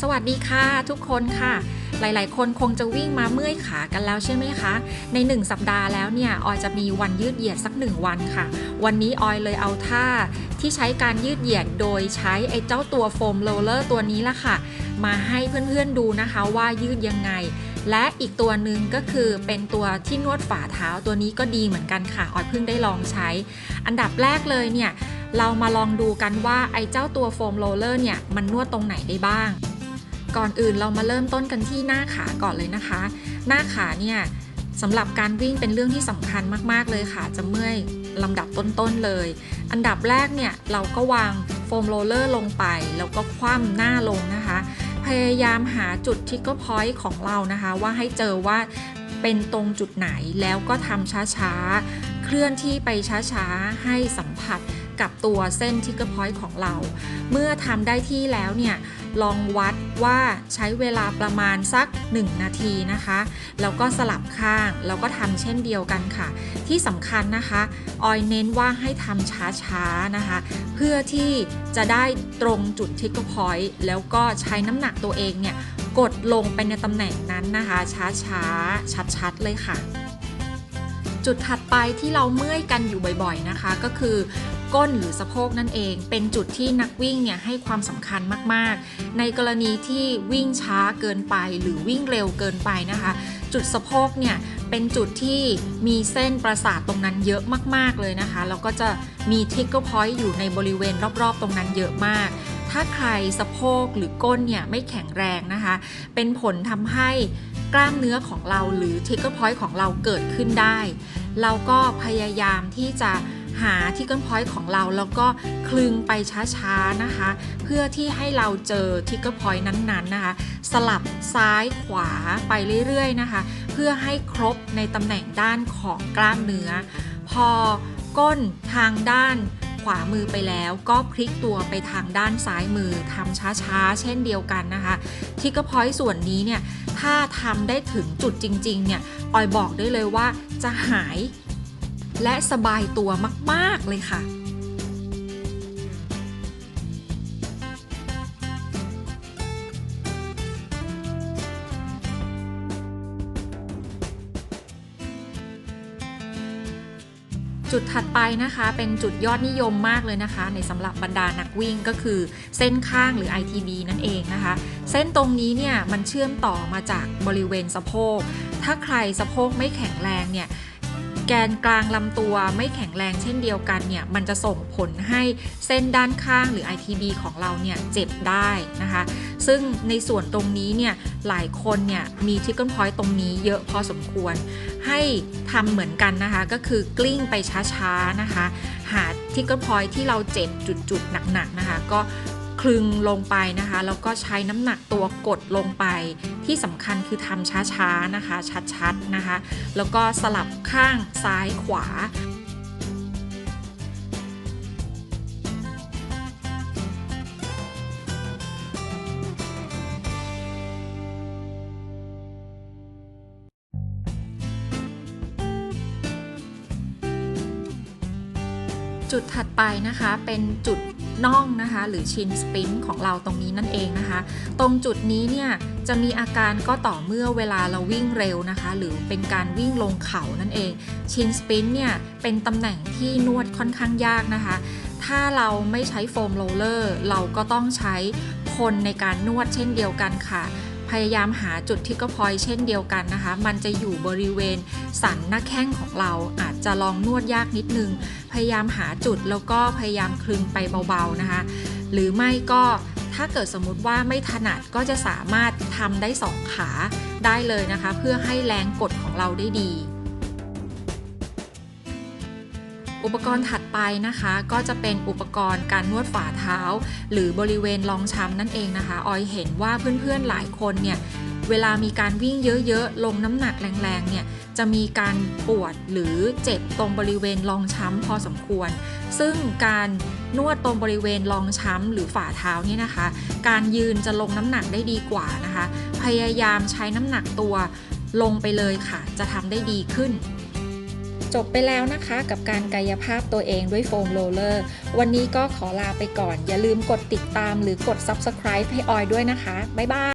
สวัสดีค่ะทุกคนค่ะ หลาย ๆ คนคงจะวิ่งมาเมื่อยขากันแล้วใช่ไหมคะ ใน 1 สัปดาห์แล้วเนี่ยออยจะมีวันยืดเหยียดสัก 1 วันค่ะ วันนี้ออยเลยเอาท่าที่ใช้การยืดเหยียดโดยใช้ไอ้เจ้าตัวโฟมโรลเลอร์ตัวนี้ละค่ะ มาให้เพื่อน ๆ ดูนะคะว่ายืดยังไง และอีกตัวหนึ่งก็คือเป็นตัวที่นวดฝ่าเท้าตัวนี้ก็ดีเหมือนกันค่ะออยเพิ่งได้ลองใช้ อันดับแรกเลยเนี่ยเรามาลองดูกันว่าไอ้เจ้าตัวโฟมโรลเลอร์เนี่ยมันนวดตรงไหนได้บ้าง ก่อนอื่นเรามาเริ่มต้นกันที่หน้าขาก่อนเลยนะคะ หน้าขาเนี่ยสำหรับการวิ่งเป็นเรื่องที่สำคัญมาก ๆ เลยค่ะ จะเมื่อยลำดับต้น ๆ เลย อันดับแรกเนี่ย เราก็วางโฟมโรลเลอร์ลงไป แล้วก็คว่ำหน้าลงนะคะ พยายามหาจุดทิกเกอร์พอยต์ของเรานะคะ ว่าให้เจอว่าเป็นตรงจุดไหนแล้วก็ทำช้า ๆ เคลื่อนที่ไปช้า ๆ ให้สัมผัส กับตัวเส้นทิกเกอร์พอยต์ของเรา เมื่อทำได้ที่แล้วเนี่ยลองวัดว่าใช้เวลาประมาณสัก 1 นาทีนะคะ แล้วก็สลับข้างแล้วก็ทำเช่นเดียวกันค่ะ ที่สำคัญนะคะออยเน้นว่าให้ทำช้าๆนะคะ เพื่อที่จะได้ตรงจุดทิกเกอร์พอยต์แล้วก็ใช้น้ำหนักตัวเองเนี่ยกดลงไปในตำแหน่งนั้นนะคะ ช้าๆ ชัดๆ เลยค่ะ จุดถัดไปที่เราเมื่อยกันอยู่บ่อยๆนะคะ ก็คือ ก้นหรือสะโพกนั่นเอง เป็นจุดที่นักวิ่งเนี่ยให้ความสำคัญมากๆ ในกรณีที่วิ่งช้าเกินไปหรือวิ่งเร็วเกินไปนะคะ จุดสะโพกเนี่ยเป็นจุดที่มีเส้นประสาทตรงนั้นเยอะมากๆเลยนะคะแล้วก็จะมีทิกเกอร์พอยต์อยู่ในบริเวณรอบๆ ตรงนั้นเยอะมาก ถ้าใครสะโพกหรือก้นเนี่ยไม่แข็งแรงนะคะ เป็นผลทำให้กล้ามเนื้อของเราหรือทิกเกอร์พอยต์ของเราเกิดขึ้นได้ เราก็พยายามที่จะ หาที่เกิลพอยต์ของเราแล้วก็คลึงไปช้าๆนะคะ เพื่อที่ให้เราเจอทิกเกิลพอยต์นั้นๆนะคะ สลับซ้ายขวาไปเรื่อยๆนะคะ เพื่อให้ครบในตำแหน่งด้านของกล้ามเนื้อ พอก้นทางด้านขวามือไปแล้วก็พลิกตัวไปทางด้านซ้ายมือทำช้าๆ เช่นเดียวกันนะคะทิกเกอร์พอยต์ส่วนนี้เนี่ย ถ้าทำได้ถึงจุดจริง ๆ เนี่ย ออยบอกได้เลยว่าจะหาย และสบายตัวมาก ๆ เลยค่ะจุดถัดไปนะคะเป็นจุดยอดนิยมมากเลยนะคะ ในสำหรับบรรดานักวิ่งก็คือเส้นข้างหรือ ITB นั่นเองนะคะ เส้นตรงนี้เนี่ยมันเชื่อมต่อมาจากบริเวณสะโพก ถ้าใครสะโพกไม่แข็งแรงเนี่ย แกนกลางลำตัวไม่แข็งแรงเช่นเดียวกันเนี่ยมันจะส่งผลให้เส้นด้านข้างหรือ ITB ของเราเนี่ยเจ็บได้นะคะ ซึ่งในส่วนตรงนี้เนี่ยหลายคนเนี่ยมีทิกเกิลพอยต์ตรงนี้เยอะพอสมควร ให้ทำเหมือนกันนะคะก็คือกลิ้งไปช้าๆนะคะ หาทิกเกิลพอยต์ที่เราเจ็บจุดๆหนักๆนะคะ ก็ คลึงลงไปนะคะ แล้วก็ใช้น้ำหนักตัวกดลงไป ที่สำคัญคือทำช้าๆนะคะ ชัดๆนะคะ แล้วก็สลับข้างซ้ายขวาจุดถัดไปนะคะเป็นจุด น่องนะคะ หรือชินสปินของเราตรงนี้นั่นเองนะคะ ตรงจุดนี้เนี่ยจะมีอาการก็ต่อเมื่อเวลาเราวิ่งเร็วนะคะ หรือเป็นการวิ่งลงเขานั่นเอง ชินสปินเนี่ยเป็นตำแหน่งที่นวดค่อนข้างยากนะคะ ถ้าเราไม่ใช้โฟมโรลเลอร์เราก็ต้องใช้คนในการนวดเช่นเดียวกันค่ะ พยายามหาจุดที่ก็พอยเช่นเดียวกันนะคะ มันจะอยู่บริเวณสันหน้าแข้งของเราอาจจะลองนวดยากนิดนึง พยายามหาจุดแล้วก็พยายามคลึงไปเบาๆนะคะ หรือไม่ก็ถ้าเกิดสมมุติว่าไม่ถนัดก็จะสามารถทำได้สองขาได้เลยนะคะ เพื่อให้แรงกดของเราได้ดี อุปกรณ์ถัดไปนะคะ ก็จะเป็นอุปกรณ์การนวดฝ่าเท้า หรือบริเวณรองช้ำนั่นเองนะคะ ออยเห็นว่าเพื่อนๆหลายคนเนี่ยเวลามีการวิ่งเยอะๆ ลงน้ำหนักแรงๆ เนี่ย จะมีการปวดหรือเจ็บตรงบริเวณรองช้ำพอสมควร ซึ่งการนวดตรงบริเวณรองช้ำหรือฝ่าเท้านี่นะคะ การยืนจะลงน้ำหนักได้ดีกว่านะคะ พยายามใช้น้ำหนักตัวลงไปเลยค่ะ จะทำได้ดีขึ้น จบไปแล้วนะคะกับการกายภาพตัวเองด้วยโฟมโรลเลอร์ วันนี้ก็ขอลาไปก่อน อย่าลืมกดติดตามหรือกด Subscribe ให้ออยด้วยนะคะ บ๊ายบาย